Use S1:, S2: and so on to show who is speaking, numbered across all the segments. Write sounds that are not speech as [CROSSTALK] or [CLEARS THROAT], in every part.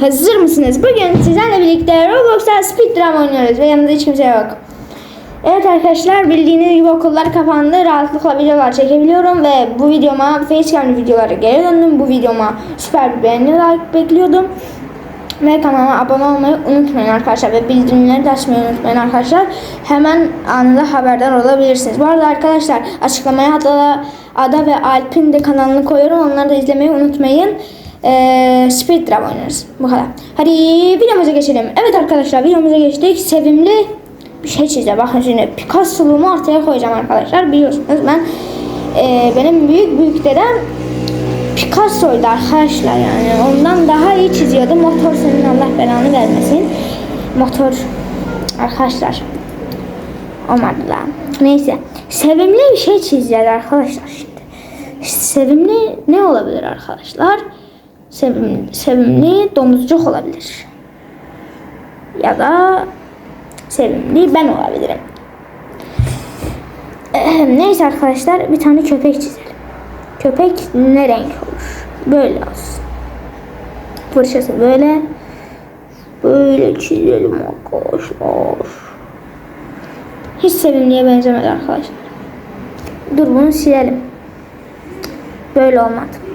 S1: hazır mısınız? Bugün sizlerle birlikte Roblox'ta Speedrun oynuyoruz ve yanında hiç kimse yok. Evet arkadaşlar bildiğiniz gibi okullar kapandı. Rahatlıkla videolar çekebiliyorum ve bu videoma facecam videoları geri döndüm. Bu videoma süper bir beğeni like bekliyordum. Ve kanalıma abone olmayı unutmayın arkadaşlar ve bildirimleri de açmayı unutmayın arkadaşlar. Hemen anında haberdar olabilirsiniz. Bu arada arkadaşlar açıklamaya Ada, Ada ve Alp'in de kanalını koyuyorum. Onları da izlemeyi unutmayın. Ee, Speed Drive. Bu kadar. Hadi videomuza geçelim. Evet arkadaşlar videomuza geçtik. Sevimli bir şey çizeceğim. Bakın şimdi Picasso'luğumu ortaya koyacağım arkadaşlar. Biliyorsunuz ben e, benim büyük büyük dedem Picasso'ydu arkadaşlar yani. Ondan daha iyi çiziyordu. Motor senin Allah belanı vermesin. Motor arkadaşlar. Olmadı lan. Neyse. Sevimli bir şey çizeceğiz arkadaşlar şimdi. Sevimli ne olabilir arkadaşlar? Sevimli, sevimli domuzcuk olabilir. Ya da sevimli ben olabilirim. Neyse arkadaşlar bir tane köpek çizelim. Köpek ne renk olur? Böyle olsun. Fırçası böyle. Böyle çizelim arkadaşlar. Hiç sevimliye benzemedi arkadaşlar. Dur bunu silelim. Böyle olmadı.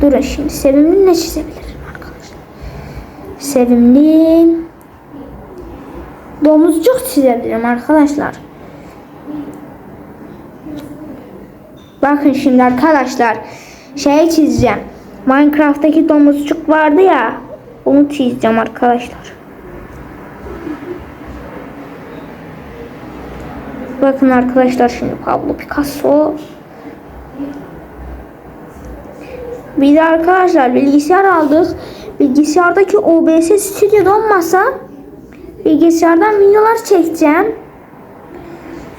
S1: Durun şimdi sevimli ne çizebilirim arkadaşlar? Sevimli domuzcuk çizebilirim arkadaşlar. Bakın şimdi arkadaşlar şey çizeceğim. Minecraft'taki domuzcuk vardı ya. Onu çizeceğim arkadaşlar. Bakın arkadaşlar şimdi Pablo Picasso. Bir de arkadaşlar bilgisayar aldık. Bilgisayardaki OBS stüdyo olmasa bilgisayardan videolar çekeceğim.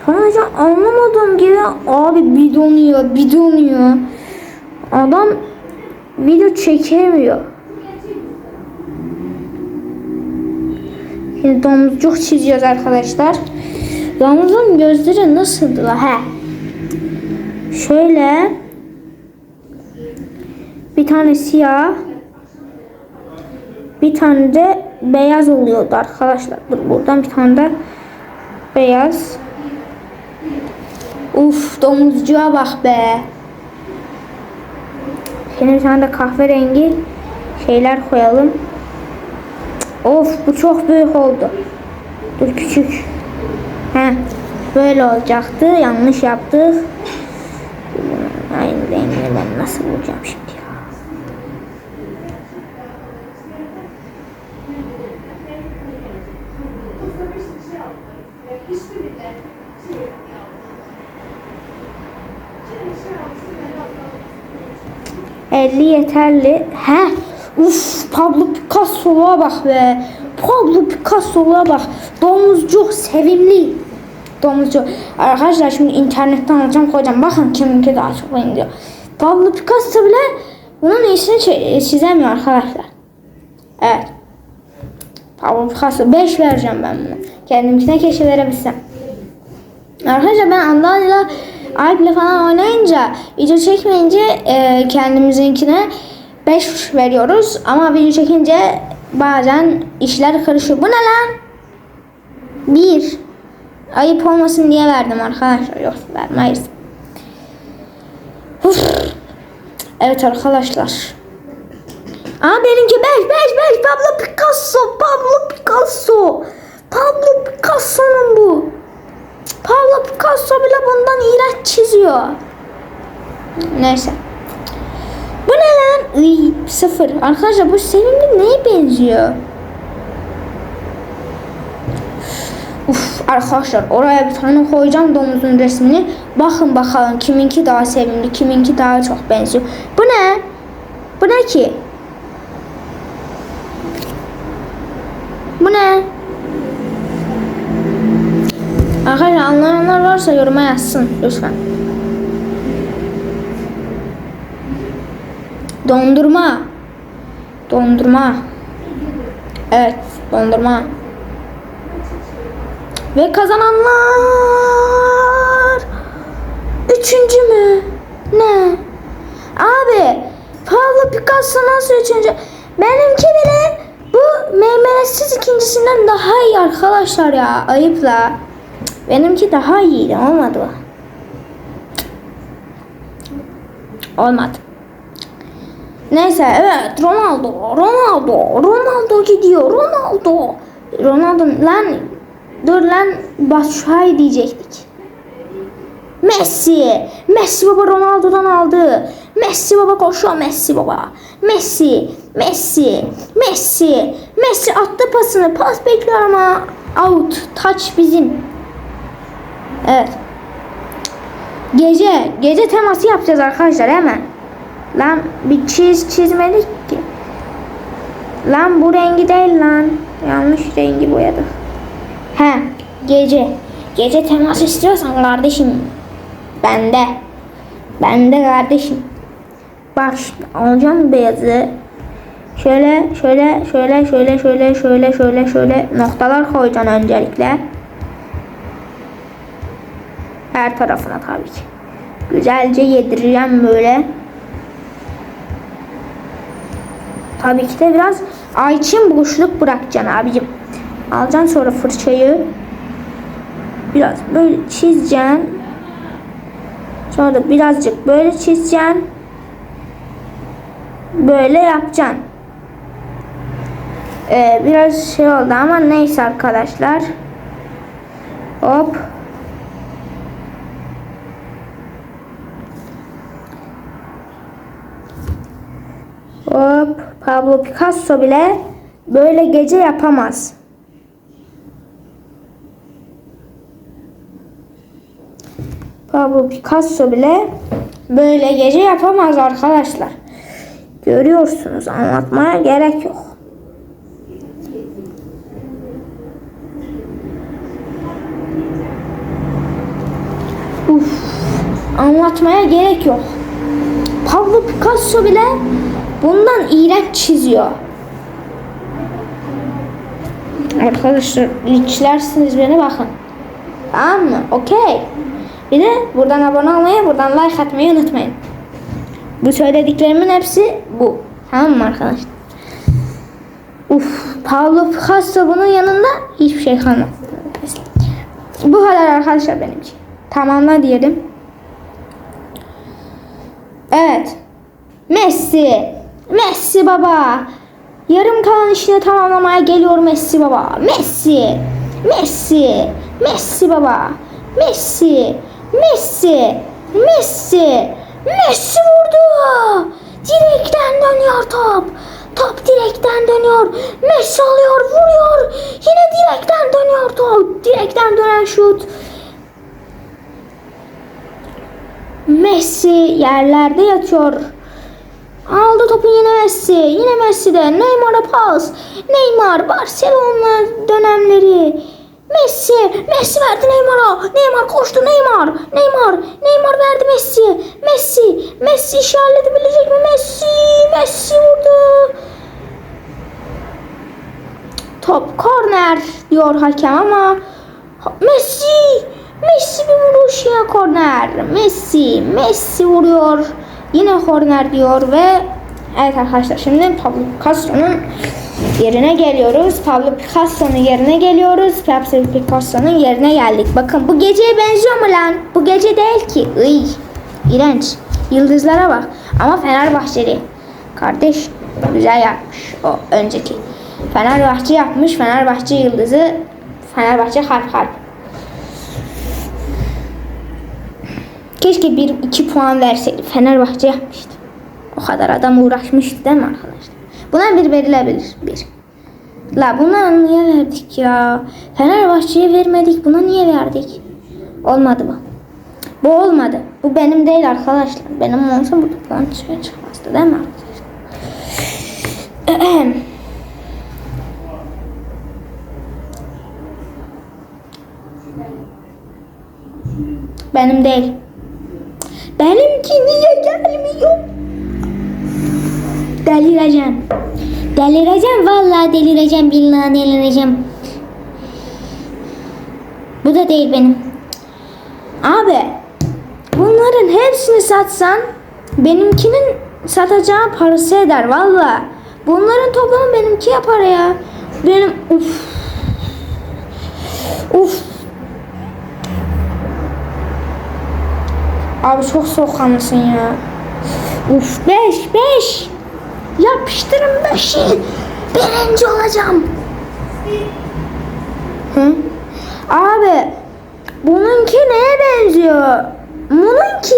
S1: Sonra anlamadığım gibi abi bir donuyor bir donuyor. Adam video çekemiyor. Şimdi domuzcuk çiziyoruz arkadaşlar. Domuzun gözleri nasıldı? He. Şöyle bir tane siyah bir tane de beyaz oluyordu arkadaşlar. Dur buradan bir tane de beyaz. Uf domuzcuğa bak be. Şimdi bir tane de kahverengi şeyler koyalım. Of bu çok büyük oldu. Dur küçük. He, böyle olacaktı. Yanlış yaptık. Aynı rengini ben nasıl bulacağım şimdi ya? Elli yeterli. He. Uf Pablo Picasso'luğa bak be. Pablo Picasso'luğa bak. Domuzcuk sevimli. Domuzcuk. Arkadaşlar şimdi internetten alacağım koyacağım. Bakın kiminki daha çok benziyor. Pablo Picasso bile bunun iyisini çi- çizemiyor arkadaşlar. Evet. Pablo Picasso 5 vereceğim ben buna. Kendimkine keşke verebilsem. Arkadaşlar ben Andal'la Alp'le falan oynayınca video çekmeyince e, kendimizinkine 5 veriyoruz ama video çekince bazen işler karışıyor. Bu ne lan? 1 Ayıp olmasın diye verdim arkadaşlar. Yok vermeyiz. Uf. Evet arkadaşlar. Aa benimki 5 5 5 Pablo Picasso Pablo Picasso Pablo Picasso'nun bu. Pablo Picasso bile bundan iğrenç çiziyor. Neyse. Bu ne lan? Iy, sıfır. Arkadaşlar bu sevimli neye benziyor? Uf arkadaşlar oraya bir tane koyacağım domuzun resmini. Bakın bakalım kiminki daha sevimli, kiminki daha çok benziyor. Bu ne? Bu ne ki? Bu ne? Arkadaşlar anlayanlar varsa yoruma yazsın lütfen. Dondurma. Dondurma. Evet, dondurma. Ve kazananlar. Üçüncü mü? Ne? Abi, Pablo Picasso nasıl üçüncü? Benim benimkinden daha iyi arkadaşlar ya. Ayıpla. Cık, Benimki daha iyiydi. Olmadı mı? Olmadı. Neyse evet Ronaldo, Ronaldo, Ronaldo gidiyor, Ronaldo. Ronaldo lan dur lan Batshuayi diyecektik. Messi, Messi baba Ronaldo'dan aldı. Messi baba koşuyor Messi baba. Messi, Messi, Messi, Messi attı pasını. Pas bekliyor ama out. Touch bizim. Evet. Gece, gece teması yapacağız arkadaşlar hemen. Lan bir çiz çizmedik ki. Lan bu rengi değil lan. Yanlış rengi boyadık. He gece. Gece temas istiyorsan kardeşim. Bende. Bende kardeşim. Bak alacağım beyazı. Şöyle şöyle şöyle şöyle şöyle şöyle şöyle şöyle noktalar koyacaksın öncelikle. Her tarafına tabii ki. Güzelce yedireceğim böyle. Tabii ki de biraz ayçin boşluk bırakacaksın abicim. Alacaksın sonra fırçayı. Biraz böyle çizeceksin. Sonra da birazcık böyle çizeceksin. Böyle yapacaksın. Ee, biraz şey oldu ama neyse arkadaşlar. Hop. Hop. Pablo Picasso bile böyle gece yapamaz. Pablo Picasso bile böyle gece yapamaz arkadaşlar. Görüyorsunuz anlatmaya gerek yok. Uf, anlatmaya gerek yok. Pablo Picasso bile bundan iğrenç çiziyor. Arkadaşlar linçlersiniz beni bakın. Tamam mı? Okey. Bir de buradan abone olmayı, buradan like atmayı unutmayın. Bu söylediklerimin hepsi bu. Tamam mı arkadaşlar? Uf, Pablo Picasso bunun yanında hiçbir şey kalmadı. Bu kadar arkadaşlar benim için. Tamamla diyelim. Evet. Messi. Messi baba. Yarım kalan işini tamamlamaya geliyor Messi baba. Messi. Messi. Messi baba. Messi. Messi. Messi. Messi vurdu. Direkten dönüyor top. Top direkten dönüyor. Messi alıyor, vuruyor. Yine direkten dönüyor top. Direkten dönen şut. Messi yerlerde yatıyor. Aldı topu yine Messi. Yine Messi'de. Neymar'a pas. Neymar Barcelona dönemleri. Messi. Messi verdi Neymar'a. Neymar koştu Neymar. Neymar. Neymar verdi Messi. Messi. Messi işi halledebilecek mi? Messi. Messi vurdu. Top korner diyor hakem ama Messi Messi bir vuruş yine korner. Messi Messi vuruyor. Yine korner diyor ve evet arkadaşlar şimdi Pablo Picasso'nun yerine geliyoruz. Pablo Picasso'nun yerine geliyoruz. Pablo Picasso'nun yerine geldik. Bakın bu geceye benziyor mu lan? Bu gece değil ki. Iy. İğrenç. Yıldızlara bak. Ama Fenerbahçeli. Kardeş güzel yapmış o önceki. Fenerbahçe yapmış. Fenerbahçe yıldızı. Fenerbahçe harf harf. Keşke bir iki puan verseydi. Fenerbahçe yapmıştı. O kadar adam uğraşmıştı değil mi arkadaşlar? Buna bir verilebilir. Bir. La buna niye verdik ya? Fenerbahçe'ye vermedik. Buna niye verdik? Olmadı mı? Bu olmadı. Bu benim değil arkadaşlar. Benim olsa bu puan dışarı çıkmazdı değil mi arkadaşlar? [CLEARS THROAT] Benim değil. Benimki niye gelmiyor? Delireceğim. Delireceğim vallahi delireceğim billahi delireceğim. Bu da değil benim. Abi bunların hepsini satsan benimkinin satacağı parası eder valla. Bunların toplamı benimki yapar ya. Benim uf Uf. Abi çok soğukkanlısın ya. Uf 5 5. Yapıştırın 5'i. Birinci olacağım. Hı? Abi bununki neye benziyor? Bununki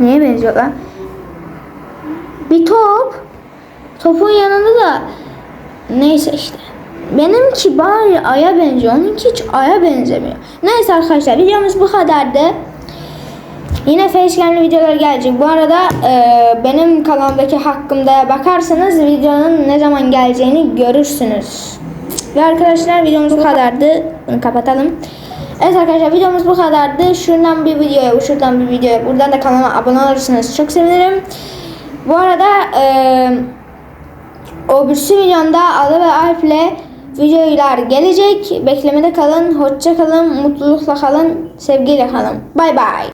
S1: neye benziyor lan? Bir top. Topun yanında da neyse işte. Benimki bari aya benziyor. Onunki hiç aya benzemiyor. Neyse arkadaşlar videomuz bu kadardı. Yine facecam'li videolar gelecek. Bu arada e, benim kanaldaki hakkımda bakarsanız videonun ne zaman geleceğini görürsünüz. Ve arkadaşlar videomuz bu kadardı. Bunu kapatalım. Evet arkadaşlar videomuz bu kadardı. Şuradan bir videoya, şuradan bir videoya, buradan da kanalıma abone olursanız çok sevinirim. Bu arada e, o bir sürü videomda Ada ve Alp ile videolar gelecek. Beklemede kalın, hoşça kalın, mutlulukla kalın, sevgiyle kalın. Bay bay.